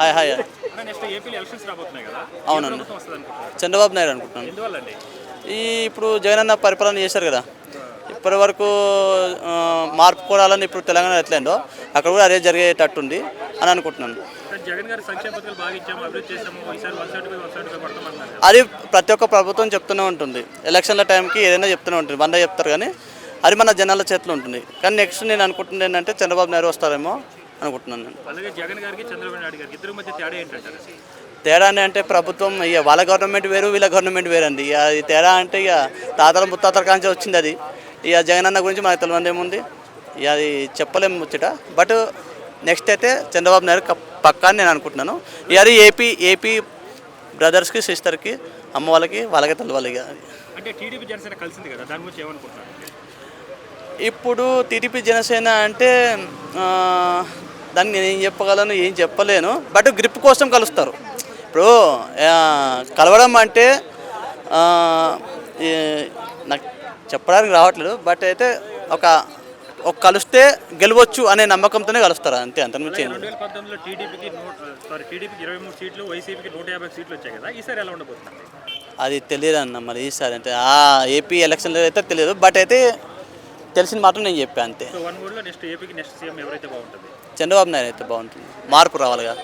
Hi hi. అవునండి. చంద్రబాబు నాయుడు అనుకుంటున్నాను. ఈ ఇప్పుడు జగనన్న పరిపాలన చేశారు కదా. ఇప్పటి వరకు మార్పు కోరాలని ఇప్పుడు తెలంగాణ ఎట్లయిందో అక్కడ కూడా అదే జరిగేటట్టుంది అని అనుకుంటున్నాను. జగన్. అది ప్రతి ఒక్క ప్రభుత్వం చెప్తూనే ఉంటుంది. ఎలక్షన్ల టైంకి ఏదైనా చెప్తూనే ఉంటుంది. వంద చెప్తారు కానీ అది మన జనాల చేతిలో ఉంటుంది. కానీ నెక్స్ట్ నేను అనుకుంటుంది ఏంటంటే చంద్రబాబు నాయుడు వస్తారేమో అనుకుంటున్నాను నేను. అలాగే జగన్ గారికి చంద్రబాబు నాయుడు గారికి ఇద్దరు మధ్య తేడా ఏంటంటారు? తేడా అంటే ప్రభుత్వం ఇక వాళ్ళ గవర్నమెంట్ వేరు వీళ్ళ గవర్నమెంట్ వేరు అండి ఇక ఈ తేడా అంటే ఇక తాతల ముత్తాతల కాంచి వచ్చింది అది. ఇక జగన్ అన్న గురించి మనకు తెలియదు ఏముంది ఇక అది చెప్పలేము ముచ్చట. బట్ నెక్స్ట్ అయితే చంద్రబాబు నాయుడు పక్కా అని నేను అనుకుంటున్నాను. ఇక అది ఏపీ ఏపీ బ్రదర్స్కి సిస్టర్కి అమ్మ వాళ్ళకి వాళ్ళకే తెలవాలి ఇక అంటే టీడీపీ జనసేన కలిసింది కదా దాని గురించి ఏమనుకుంటున్నారు? ఇప్పుడు టీడీపీ జనసేన అంటే దాన్ని నేను ఏం చెప్పగలను ఏం చెప్పలేను. బట్ గ్రిప్ కోసం కలుస్తారు. ఇప్పుడు కలవడం అంటే నాకు చెప్పడానికి రావట్లేదు. బట్ అయితే ఒక ఒక కలిస్తే గెలవచ్చు అనే నమ్మకంతోనే కలుస్తారు. అంతే అంత లేదు. రెండు వేల పంతొమ్మిదిలో టీడీపీకి సారీ టీడీపీకి ఇరవై మూడు సీట్లు వైసీపీకి నూట యాభై సీట్లు వచ్చాయి కదా. ఈసారి ఎలా ఉండబోతుంది? అది తెలియదు అన్న మరి ఈసారి అంటే ఆ ఏపీ ఎలక్షన్లో అయితే తెలియదు. బట్ అయితే తెలిసిన మాత్రం నేను చెప్పాను అంతే. సో వన్ వర్డ్లో నెక్స్ట్ ఏపీకి నెక్స్ట్ సీఎం ఎవరైతే బాగుంటుంది? చంద్రబాబు నాయుడు అయితే బాగుంటుంది. మార్పు రావాలిగా.